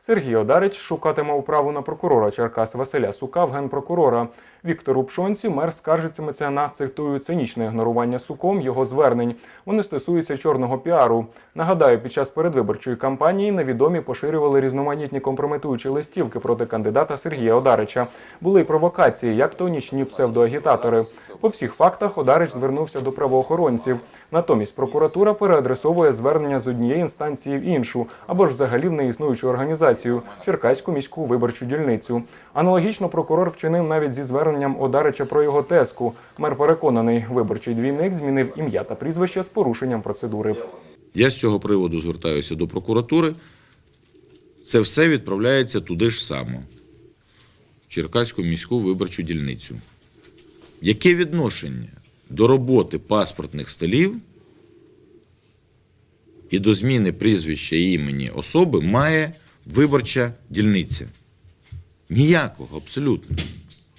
Сергій Одарич шукатиме управу на прокурора Черкас Василя Сука в генпрокурора. Віктору Пшонці мер скаржитиметься на цитую цинічне ігнорування суком його звернень. Вони стосуються чорного піару. Нагадаю, під час передвиборчої кампанії невідомі поширювали різноманітні компрометуючі листівки проти кандидата Сергія Одарича. Були й провокації, як то нічні псевдоагітатори. По всіх фактах Одарич звернувся до правоохоронців. Натомість прокуратура переадресовує звернення з однієї інстанції в іншу або ж взагалі в неіснуючу організацію Черкаську міську виборчу дільницю. Аналогічно прокурор вчинив навіть зі зверненням Одарича про його тезку. Мер переконаний, виборчий двійник змінив ім'я та прізвище з порушенням процедури. Я з цього приводу звертаюся до прокуратури. Це все відправляється туди ж само, в Черкаську міську виборчу дільницю. Яке відношення до роботи паспортних столів і до зміни прізвища і імені особи має виборча дільниця? Ніякого, абсолютно.